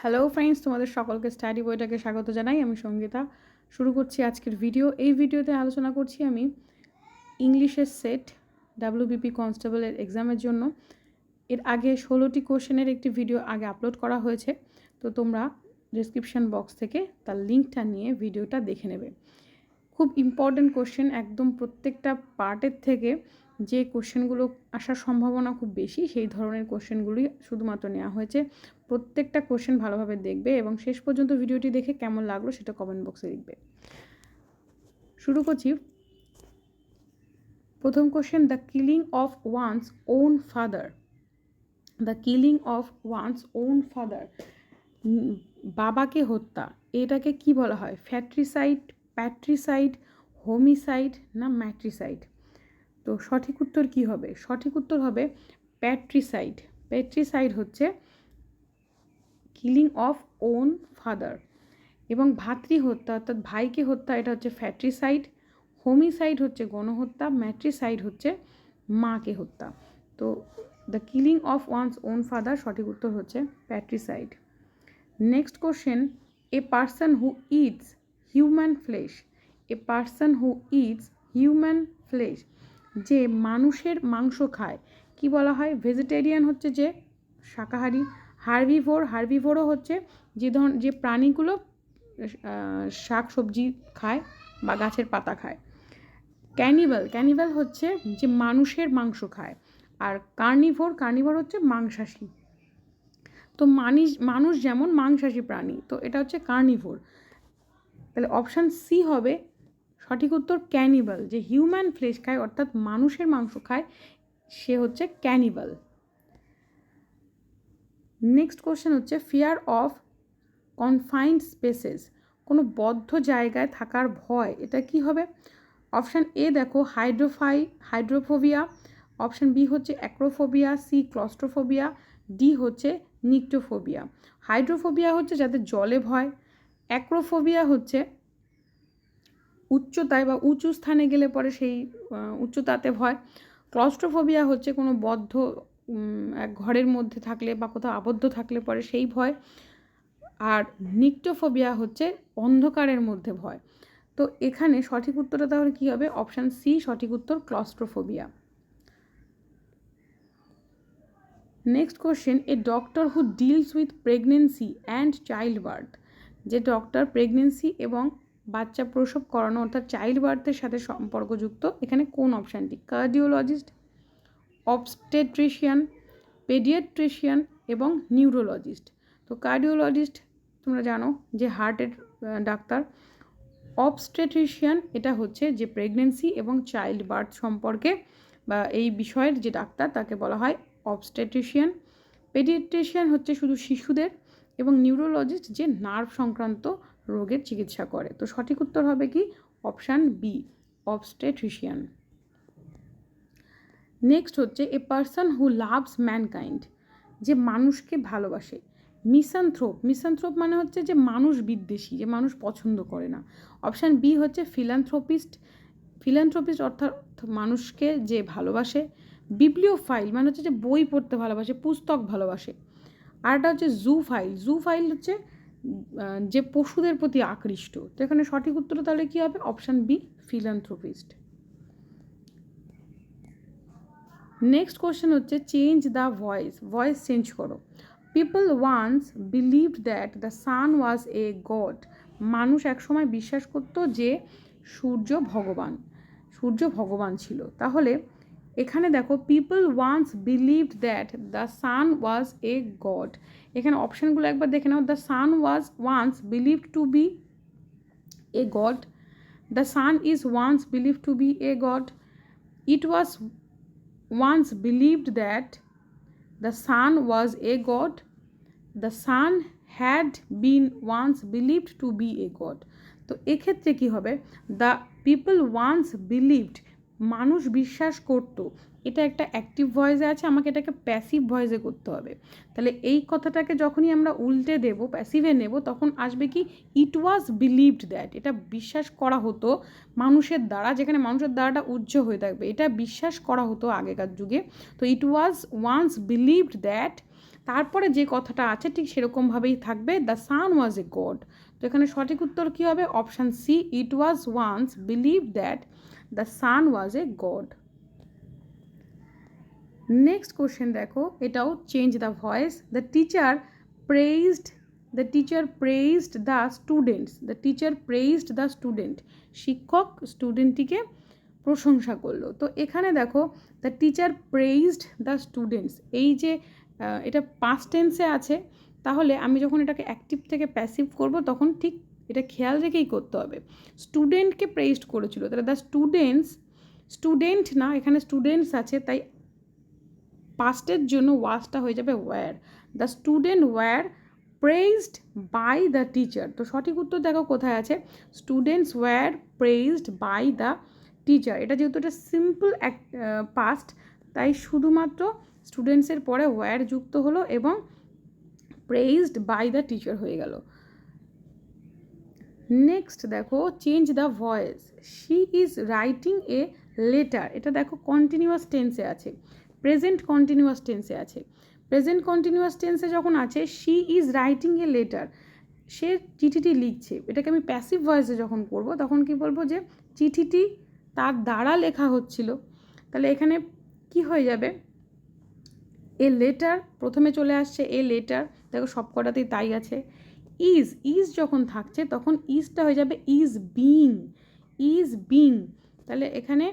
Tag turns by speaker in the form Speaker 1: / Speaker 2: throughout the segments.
Speaker 1: Hello friends তোমাদের সকলকে study বইটাকে স্বাগত জানাই। আমি সঙ্গীতা। শুরু করছি আজকের ভিডিও এই ভিডিওতে আলোচনা করছি আমি ইংলিশের সেট ডাব্লিউবিপি কনস্টেবলের এক্সামের জন্য। এর আগে ষোলোটি কোশ্চেনের একটি ভিডিও আগে আপলোড করা হয়েছে। তো তোমরা ডিসক্রিপশান বক্স থেকে তার লিঙ্কটা নিয়ে ভিডিওটা দেখে নেবে। খুব ইম্পর্ট্যান্ট কোশ্চেন একদম প্রত্যেকটা পার্টের থেকে যে কোশ্চেনগুলো আসার সম্ভাবনা খুব বেশি, সেই ধরনের কোশ্চেনগুলি শুধুমাত্র নেওয়া হয়েছে। প্রত্যেকটা কোশ্চেন ভালোভাবে দেখবে এবং শেষ পর্যন্ত ভিডিওটি দেখে কেমন লাগল সেটা কমেন্ট বক্সে লিখবে। শুরু করছি। প্রথম question the killing of one's own father the killing of one's own father বাবাকে হত্যা, এটাকে কি বলা হয়? ফ্যাট্রিসাইড প্যাট্রিসাইড হোমিসাইড না ম্যাট্রিসাইড তো সঠিক উত্তর কি হবে? সঠিক উত্তর হবে প্যাট্রিসাইড প্যাট্রিসাইড হচ্ছে কিলিং অফ ওন ফাদার এবং ভাতৃ হত্যা অর্থাৎ ভাইকে হত্যা, এটা হচ্ছে ফ্যাট্রিসাইড হোমিসাইড হচ্ছে গণহত্যা ম্যাট্রিসাইড হচ্ছে মাকে হত্যা। তো the killing of one's own father সঠিক উত্তর হচ্ছে patricide next question a person who eats human flesh a person who eats human flesh যে মানুষের মাংস খায়। কি বলা হয়? ভেজিটেরিয়ান হচ্ছে যে শাকাহারি। হার্বিভোর হার্বিভোরও হচ্ছে যে ধর যে প্রাণীগুলো শাক সবজি খায় বা গাছের পাতা খায়। ক্যানিভাল ক্যানিভাল হচ্ছে যে মানুষের মাংস খায়। আর কার্নিভোর কার্নিভোর হচ্ছে মাংসাশী। তো মানিস মানুষ যেমন মাংসাশী প্রাণী, তো এটা হচ্ছে কার্নিভোর তাহলে অপশান সি হবে সঠিক উত্তর ক্যানিবাল, যে হিউম্যান ফ্লেশ খায়, অর্থাৎ মানুষের মাংস খায়, সে হচ্ছে ক্যানিবাল। নেক্সট কোশ্চেন হচ্ছে, ফিয়ার অফ কনফাইন্ড স্পেসেস, কোনো বদ্ধ জায়গায় থাকার ভয়, এটা কি হবে? অপশান এ দেখো, হাইড্রোফাই, হাইড্রোফোবিয়া। অপশান বি হচ্ছে, অ্যাক্রোফোবিয়া। সি ক্লস্ট্রোফোবিয়া ডি হচ্ছে, নিকটোফোবিয়া। হাইড্রোফোবিয়া হচ্ছে যাদের জলে ভয়, অ্যাক্রোফোবিয়া হচ্ছে উচ্চতায় বা উঁচু স্থানে গেলে পরে সেই উচ্চতাতে ভয়। ক্লস্ট্রোফোবিয়া হচ্ছে কোনো বদ্ধ এক ঘরের মধ্যে থাকলে বা কোথাও আবদ্ধ থাকলে পরে সেই ভয়। আর নিক্টোফোবিয়া হচ্ছে অন্ধকারের মধ্যে ভয়। তো এখানে সঠিক উত্তরটা তাহলে কী হবে? অপশান সি সঠিক উত্তর claustrophobia next question a doctor who deals with pregnancy and child birth যে ডক্টর প্রেগনেন্সি এবং বাচ্চা প্রসব করানো অর্থাৎ চাইল্ড বার্থের সাথে সম্পর্কযুক্ত। এখানে কোন অপশানটি কার্ডিওলজিস্ট অবস্টেট্রিশিয়ান পেডিয়াট্রিশিয়ান এবং নিউরোলজিস্ট তো কার্ডিওলজিস্ট তোমরা জানো যে হার্টের ডাক্তার। অবস্টেট্রিশিয়ান এটা হচ্ছে যে প্রেগনেন্সি এবং চাইল্ড বার্থ সম্পর্কে বা এই বিষয়ের যে ডাক্তার তাকে বলা হয় অবস্টেট্রিশিয়ান পেডিয়াট্রিশিয়ান হচ্ছে শুধু শিশুদের এবং নিউরোলজিস্ট যে নার্ভ সংক্রান্ত রোগের চিকিৎসা করে। তো সঠিক উত্তর হবে কি? অপশান বি অবস্টেট্রিশিয়ান নেক্সট হচ্ছে a person who loves mankind যে মানুষকে ভালোবাসে। মিসানথ্রোপ মিসানথ্রোপ মানে হচ্ছে যে মানুষ বিদ্বেষী, যে মানুষ পছন্দ করে না। অপশান বি হচ্ছে ফিলান্থ্রোপিস্ট ফিলান্থ্রোপিস্ট অর্থাৎ মানুষকে যে ভালোবাসে। বিপ্লিও ফাইল মানে হচ্ছে যে বই পড়তে ভালোবাসে, পুস্তক ভালোবাসে। আর একটা হচ্ছে জু ফাইল জু ফাইল হচ্ছে যে পশুদের প্রতি আকৃষ্ট, তো এখানে সঠিক উত্তর তাহলে কী হবে? Option B philanthropist next question হচ্ছে change the voice voice change করো। People once believed that the sun was a god মানুষ একসময় বিশ্বাস করত যে সূর্য ভগবান সূর্য ভগবান ছিল। তাহলে এখানে দেখো people once believed that the sun was a god এখানে অপশানগুলো একবার দেখে নাও। The sun was once believed to be a god the sun is once believe to be a god it was once believed that the sun was a god the sun had been once believed to be a god. তো এক্ষেত্রে কী হবে? The people once believed মানুষ বিশ্বাস করতো, এটা একটা active ভয়েসে আছে, আমাকে এটাকে প্যাসিভ ভয়েসে করতে হবে। তাহলে এই কথাটাকে যখনই আমরা উল্টে দেব প্যাসিভে নেব, তখন আসবে কি? ইট ওয়াজ বিলিভড দ্যাট এটা বিশ্বাস করা হতো মানুষের দ্বারা, যেখানে মানুষের দ্বারাটা উজ্জ হয়ে থাকবে। এটা বিশ্বাস করা হতো আগেকার যুগে। তো it was once believed that তারপরে যে কথাটা আছে, ঠিক সেরকমভাবেই থাকবে the sun was a god তো এখানে সঠিক উত্তর কী হবে? Option C it was once believe that the sun was a god next question দেখো, এটাও change the voice the teacher praised the teacher praised the students the teacher praised the student শিক্ষক স্টুডেন্টটিকে প্রশংসা করল। তো এখানে দেখো the teacher praised the students এই যে এটা পাস্ট টেন্সে আছে, তাহলে আমি যখন এটাকে অ্যাক্টিভ থেকে প্যাসিভ করব, তখন ঠিক এটা খেয়াল রেখেই করতে হবে। স্টুডেন্টকে প্রেসড করেছিল। তাহলে দ্য স্টুডেন্টস স্টুডেন্ট না, এখানে স্টুডেন্টস আছে, তাই পাস্টের জন্য ওয়াজটা হয়ে যাবে were the student were praised by the teacher তো সঠিক উত্তর দেখো কোথায় আছে? Students were praised by the teacher এটা যেহেতু এটা সিম্পল পাস্ট তাই শুধুমাত্র স্টুডেন্টসের পরে ওয়্যার যুক্ত হলো এবং প্রেইজড বাই দ্য টিচার হয়ে গেল। নেক্সট দেখো change the voice she is writing a letter এটা দেখো কন্টিনিউয়াস টেন্সে আছে। প্রেজেন্ট কন্টিনিউয়াস টেন্সে আছে। প্রেজেন্ট কন্টিনিউয়াস টেন্সে যখন আছে she is writing a letter সে চিঠিটি লিখছে। এটাকে আমি প্যাসিভ ভয়েসে যখন করব তখন কি বলব যে, চিঠিটি তার দ্বারা লেখা হচ্ছিল। তাহলে এখানে কি হয়ে যাবে? এ লেটার প্রথমে চলে আসছে এ লেটার দেখো সব কটাতেই তাই আছে। ইজ ইজ যখন থাকছে, তখন ইজটা হয়ে যাবে ইজ বিং ইজ বিং তাহলে এখানে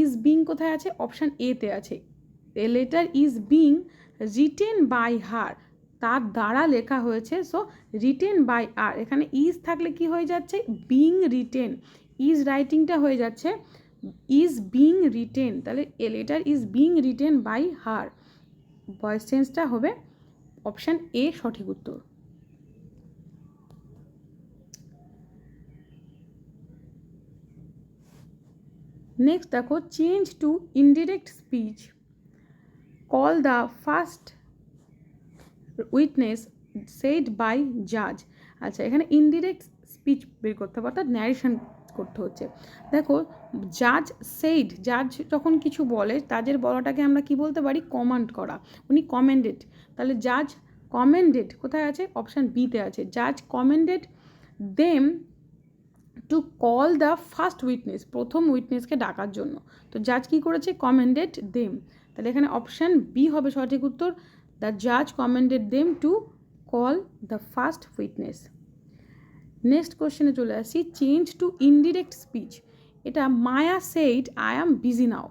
Speaker 1: ইজ বিং কোথায় আছে? অপশান এতে আছে। A letter is being written by her তার দ্বারা লেখা হয়েছে সো রিটেন বাই আর এখানে ইজ থাকলে কি হয়ে যাচ্ছে? বিং রিটেন ইজ রাইটিংটা হয়ে যাচ্ছে। ইজ বিং রিটেন তাহলে a letter is being written by her voice চেঞ্জটা হবে অপশান এ, সঠিক উত্তর। নেক্সট দেখো, change to indirect speech. Call the first witness said by জাজ। আচ্ছা এখানে ইনডিরেক্ট স্পিচ বের করতে হবে, অর্থাৎ ন্যারেশন করতে হচ্ছে। দেখো জাজ সেইড জাজ যখন কিছু বলে তাজের বলাটাকে আমরা কি বলতে পারি? কমান্ড করা। উনি কমেন্ডেড তাহলে জাজ কমেন্ডেড কোথায় আছে? অপশান বিতে আছে। জাজ commended them to call the first witness প্রথম উইটনেসকে ডাকার জন্য। তো জাজ কী করেছে? কমেন্ডেড দেম তাহলে এখানে অপশান বি হবে সঠিক উত্তর। দ্য জাজ commended them to call the first witness next কোশ্চেনে চলে আসি চেঞ্জ টু ইনডিরেক্ট স্পিচ এটা Maya said I am busy now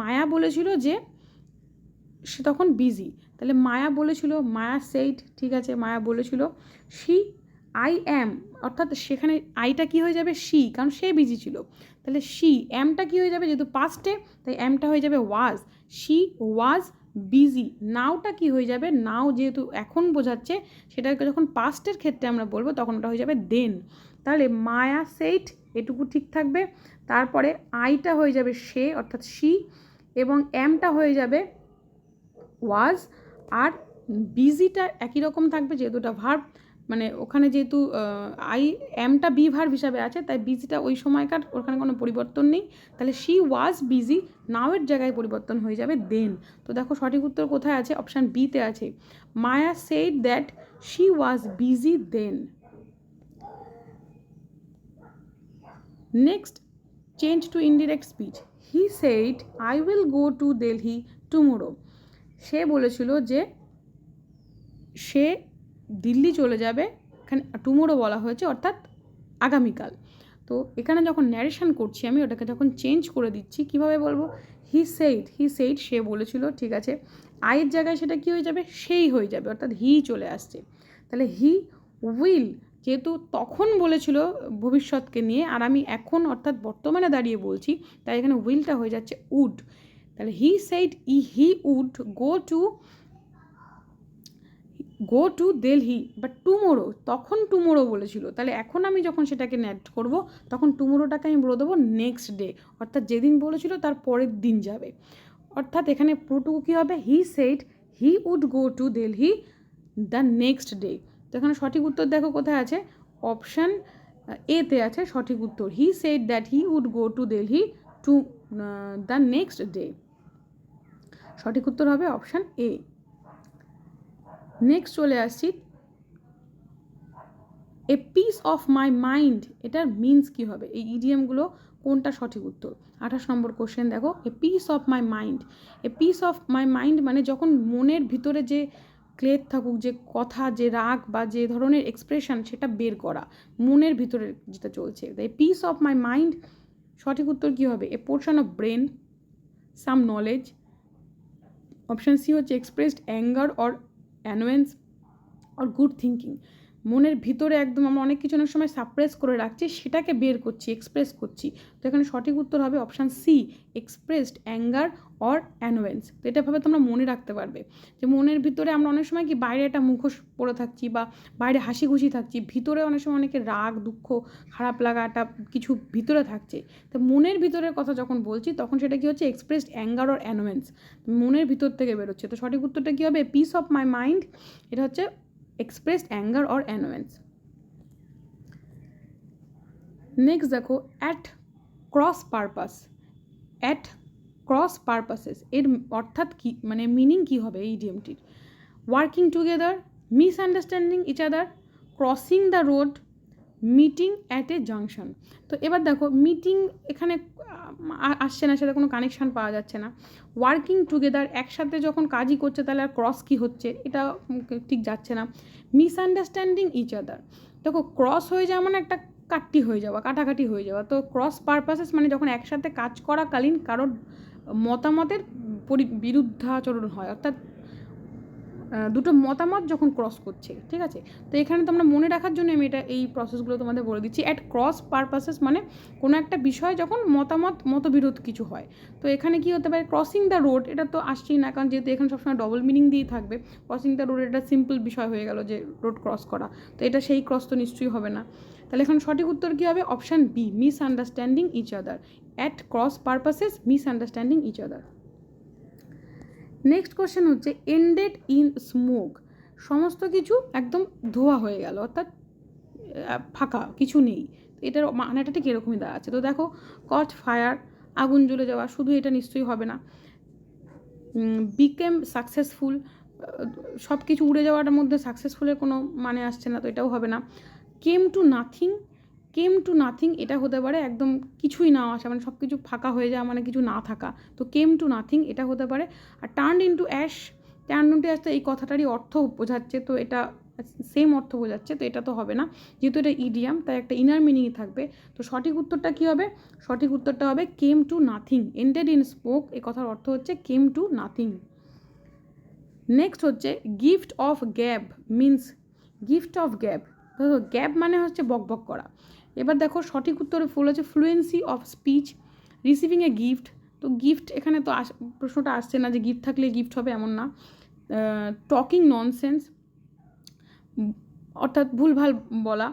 Speaker 1: Maya বলেছিল যে, সে তখন বিজি তাহলে মায়া বলেছিল, মায়া সেইড ঠিক আছে, মায়া বলেছিল শি আই অ্যাম অর্থাৎ সেখানে আইটা কি হয়ে যাবে? শি কারণ সে বিজি ছিল। তাহলে শি অ্যামটা কি হয়ে যাবে? যেহেতু পাস্টে তাই অ্যামটা হয়ে যাবে ওয়াজ শি ওয়াজ বিজি নাওটা কি হয়ে যাবে? নাও যেহেতু এখন বোঝাচ্ছে, সেটাকে যখন পাস্টের ক্ষেত্রে আমরা বলব, তখন ওটা হয়ে যাবে দেন তাহলে মায়া সেইট এটুকু ঠিক থাকবে। তারপরে আইটা হয়ে যাবে সে, অর্থাৎ সি এবং এমটা হয়ে যাবে ওয়াজ আর বিজিটা একই রকম থাকবে, যেহেতু ওটা ভার্ব মানে ওখানে যেহেতু আই এমটা বি ভার্ভ হিসাবে আছে, তাই বিজিটা ওই সময়কার ওখানে কোনো পরিবর্তন নেই। তাহলে শি ওয়াজ বিজি নাওয়ের জায়গায় পরিবর্তন হয়ে যাবে দেন তো দেখো সঠিক উত্তর কোথায় আছে? অপশান বিতে আছে। Maya said that she was busy then next change to indirect speech he said I will go to Delhi tomorrow সে বলেছিল যে, সে দিল্লি চলে যাবে, এখানে টুমোরো বলা হয়েছে, অর্থাৎ আগামীকাল। তো এখানে যখন ন্যারেশন করছি আমি, ওটাকে যখন চেঞ্জ করে দিচ্ছি, কীভাবে বলব? হি সেইড হি সেইড সে বলেছিল, ঠিক আছে, আয়ের জায়গায় সেটা কি হয়ে যাবে? সেই হয়ে যাবে, অর্থাৎ হি চলে আসছে। তাহলে হি উইল যেহেতু তখন বলেছিল ভবিষ্যৎকে নিয়ে, আর আমি এখন, অর্থাৎ বর্তমানে দাঁড়িয়ে বলছি, তাই এখানে উইলটা হয়ে যাচ্ছে উড তাহলে he said E he would go to go to Delhi but tomorrow তখন টুমোরো বলেছিল। তাহলে এখন আমি যখন সেটাকে নেট করব, তখন টুমোরোটাকে আমি বলে দেবো নেক্সট ডে অর্থাৎ যেদিন বলেছিল, তার পরের দিন যাবে। অর্থাৎ এখানে পুরোটুকু কী হবে? He said he would go to Delhi the next day তো এখানে সঠিক উত্তর দেখো কোথায় আছে? অপশান এতে আছে সঠিক উত্তর। He said that he would go to Delhi to the next day সঠিক উত্তর হবে অপশান এ নেক্সট চলে আসছি। A piece of my mind এটার মিন্স কী হবে? এই ইডিএমগুলো কোনটা সঠিক উত্তর? আঠাশ নম্বর কোশ্চেন দেখো। A piece of my mind a piece of my mind মানে যখন মনের ভিতরে যে ক্লেদ থাকুক, যে কথা, যে রাগ বা যে ধরনের এক্সপ্রেশন সেটা বের করা, মনের ভিতরে যেটা চলছে। A piece of my mind সঠিক উত্তর কী হবে? A portion of brain some knowledge option C হচ্ছে expressed anger or annoyance or good thinking মনের ভিতরে একদম আমরা অনেক কিছু অনেক সময় সাপ্রেস করে রাখছি, সেটাকে বের করছি এক্সপ্রেস করছি। তো এখানে সঠিক উত্তর হবে option C expressed anger or annoyance তো এটা ভাবে তোমরা মনে রাখতে পারবে যে মনের ভিতরে আমরা অনেক সময় কি বাইরে একটা মুখোশ পরে থাকছি বা বাইরে হাসি খুশি থাকছি, ভিতরে অনেক সময় অনেকে রাগ, দুঃখ, খারাপ লাগা একটা কিছু ভিতরে থাকছে। তো মনের ভিতরের কথা যখন বলছি, তখন সেটা কি হচ্ছে? এক্সপ্রেসড অ্যাঙ্গার অর অ্যানোয়েন্স মনের ভিতর থেকে বেরোচ্ছে। তো সঠিক উত্তরটা কী হবে? পিস অফ মাই মাইন্ড এটা হচ্ছে expressed anger or annoyance next দেখো at cross purpose at cross purposes এর অর্থাৎ কি মানে মিনিং কী হবে এই ডিএমটির working together misunderstanding each other crossing the road meeting at a junction তো এবার দেখো মিটিং এখানে আসছে না, সেটা কোনো কানেকশান পাওয়া যাচ্ছে না। ওয়ার্কিং টুগেদার একসাথে যখন কাজই করছে, তাহলে আর ক্রস কী হচ্ছে? এটা ঠিক যাচ্ছে না। মিসআন্ডারস্ট্যান্ডিং ইচ আদার দেখো ক্রস হয়ে যাওয়া মানে একটা কাটটি হয়ে যাওয়া, কাটাকাটি হয়ে যাওয়া। তো ক্রস পারপাসেস মানে যখন একসাথে কাজ করাকালীন কারোর মতামতের পরি, বিরুদ্ধাচরণ হয়, অর্থাৎ দুটো মতামত যখন ক্রস করছে, ঠিক আছে? তো এখানে তোমরা মনে রাখার জন্য আমি এটা, এই প্রসেসগুলো তোমাদের বলে দিচ্ছি। অ্যাট ক্রস পারপাসেস মানে কোনো একটা বিষয় যখন মতামত, মতবিরোধ কিছু হয়, তো এখানে কি হতে পারে? ক্রসিং দ্য রোড এটা তো আসছেই না, কারণ যেহেতু এখানে সবসময় ডবল মিনিং দিয়েই থাকবে ক্রসিং দ্য রোড এটা সিম্পল বিষয় হয়ে গেল যে রোড ক্রস করা, তো এটা সেই ক্রস তো নিশ্চয়ই হবে না। তাহলে এখানে সঠিক উত্তর কী হবে? Option B misunderstanding each other at cross purposes misunderstanding each other next question হচ্ছে এন্ডেড ইন স্মোক সমস্ত কিছু একদম ধোয়া হয়ে গেল, অর্থাৎ ফাঁকা, কিছু নেই। এটার মানেটা ঠিক এরকমই আছে তো দেখো কচ ফায়ার আগুন জ্বলে যাওয়া, শুধু এটা নিশ্চয়ই হবে না। বিকেম সাকসেসফুল সব কিছু উড়ে যাওয়াটার মধ্যে সাকসেসফুলের কোনো মানে আসছে না, তো এটাও হবে না। Came to nothing came to nothing এটা হতে পারে একদম কিছুই না আসা মানে সব কিছু ফাঁকা হয়ে যাওয়া মানে কিছু না থাকা। তো কেম টু নাথিং এটা হতে পারে। আর turn into ash turn into ash তো এই কথাটারই অর্থ বোঝাচ্ছে, তো এটা সেম অর্থ বোঝাচ্ছে, তো এটা তো হবে না। যেহেতু এটা ইডিয়াম তাই একটা ইনার মিনিংই থাকবে। তো সঠিক উত্তরটা কী হবে? সঠিক উত্তরটা হবে came to nothing ended in smoke এই কথার অর্থ হচ্ছে কেম টু নাথিং নেক্সট হচ্ছে gift of gab means gift of gab gab মানে হচ্ছে বক বক করা। এবার দেখো সঠিক উত্তরে ফুল হচ্ছে fluency of speech receiving a gift তো গিফট এখানে তো আস, প্রশ্নটা আসছে না যে গিফট থাকলে গিফট হবে এমন না। টকিং ননসেন্স অর্থাৎ ভুলভাল বলা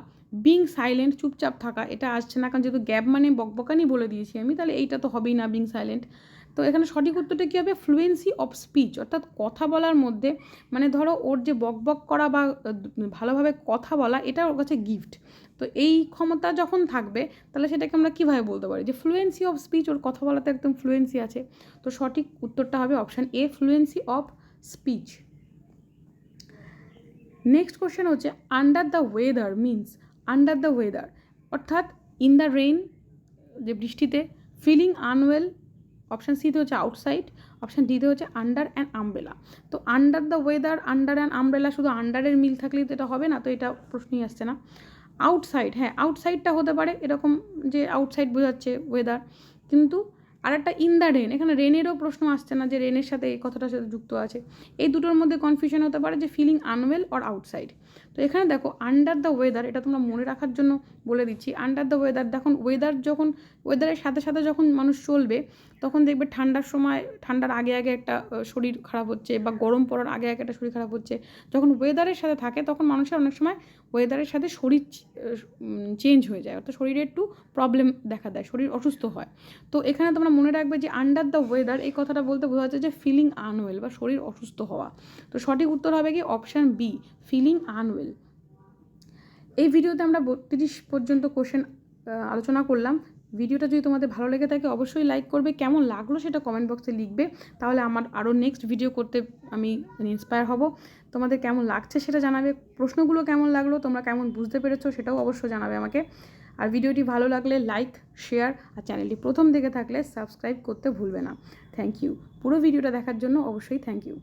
Speaker 1: বিং সাইলেন্ট চুপচাপ থাকা, এটা আসছে না, কারণ যেহেতু গ্যাপ মানে বকবকানি বলে দিয়েছি আমি, তাহলে এইটা তো হবেই না বিং সাইলেন্ট তো এখানে সঠিক উত্তরটা কী হবে? ফ্লুয়েন্সি অফ স্পিচ অর্থাৎ কথা বলার মধ্যে মানে ধরো ওর যে বক বক করা বা ভালোভাবে কথা বলা, এটা ওর কাছে গিফট তো এই ক্ষমতা যখন থাকবে, তাহলে সেটাকে আমরা কীভাবে বলতে পারি? যে ফ্লুয়েন্সি অফ স্পিচ ওর কথা বলাতে একদম ফ্লুয়েন্সি আছে। তো সঠিক উত্তরটা হবে option A fluency of speech next question হচ্ছে under the weather means under the weather অর্থাৎ ইন দ্য রেইন যে বৃষ্টিতে ফিলিং আনওয়েল অপশান সিতে হচ্ছে আউটসাইড অপশান ডিতে হচ্ছে আন্ডার অ্যান্ড আমব্রেলা তো under the weather under an umbrella শুধু আন্ডারের মিল থাকলেই তো এটা হবে না, তো এটা প্রশ্নই আসছে না। আউটসাইড হ্যাঁ আউটসাইডটা হতে পারে এরকম যে আউটসাইড বোঝাচ্ছে ওয়েদার কিন্তু আর একটা ইন দ্য রেন এখানে রেনেরও প্রশ্ন আসছে না যে রেনের সাথে এই কথাটার সাথে যুক্ত আছে। এই দুটোর মধ্যে কনফিউশন হতে পারে যে ফিলিং আনওয়েল অর আউটসাইড তো এখানে দেখো আন্ডার দ্য ওয়েদার এটা তোমরা মনে রাখার জন্য বলে দিচ্ছি। আন্ডার দ্য ওয়েদার দেখুন ওয়েদার যখন ওয়েদারের সাথে সাথে যখন মানুষ চলবে, তখন দেখবে ঠান্ডার সময়, ঠান্ডার আগে আগে একটা শরীর খারাপ হচ্ছে বা গরম পড়ার আগে আগে একটা শরীর খারাপ হচ্ছে। যখন ওয়েদারের সাথে থাকে, তখন মানুষের অনেক সময় ওয়েদারের সাথে শরীর চেঞ্জ হয়ে যায়। অর্থাৎ শরীরে একটু প্রবলেম দেখা দেয়, শরীর অসুস্থ হয়। তো এখানে তোমরা মনে রাখবে যে আন্ডার দ্য ওয়েদার এই কথাটা বলতে বোঝা যাচ্ছে যে ফিলিং আনওয়েল বা শরীর অসুস্থ হওয়া। তো সঠিক উত্তর হবে কি? অপশান বি ফিলিং আনওয়েল এই ভিডিওতে আমরা বত্রিশ পর্যন্ত কোশ্চেন আলোচনা করলাম। ভিডিওটা যদি তোমাদের ভালো লেগে থাকে, অবশ্যই লাইক করবে। কেমন লাগল সেটা কমেন্ট বক্সে লিখবে। তাহলে আমার আরও নেক্সট ভিডিও করতে আমি ইন্সপায়ার হব। তোমাদের কেমন লাগছে সেটা জানাবে। প্রশ্নগুলো কেমন লাগল, তোমরা কেমন বুঝতে পেরেছ সেটাও অবশ্যই জানাবে আমাকে। আর ভিডিওটি ভালো লাগলে লাইক শেয়ার আর চ্যানেলটি প্রথম দেখে থাকলে সাবস্ক্রাইব করতে ভুলবে না। থ্যাংক ইউ পুরো ভিডিওটা দেখার জন্য অবশ্যই থ্যাংক ইউ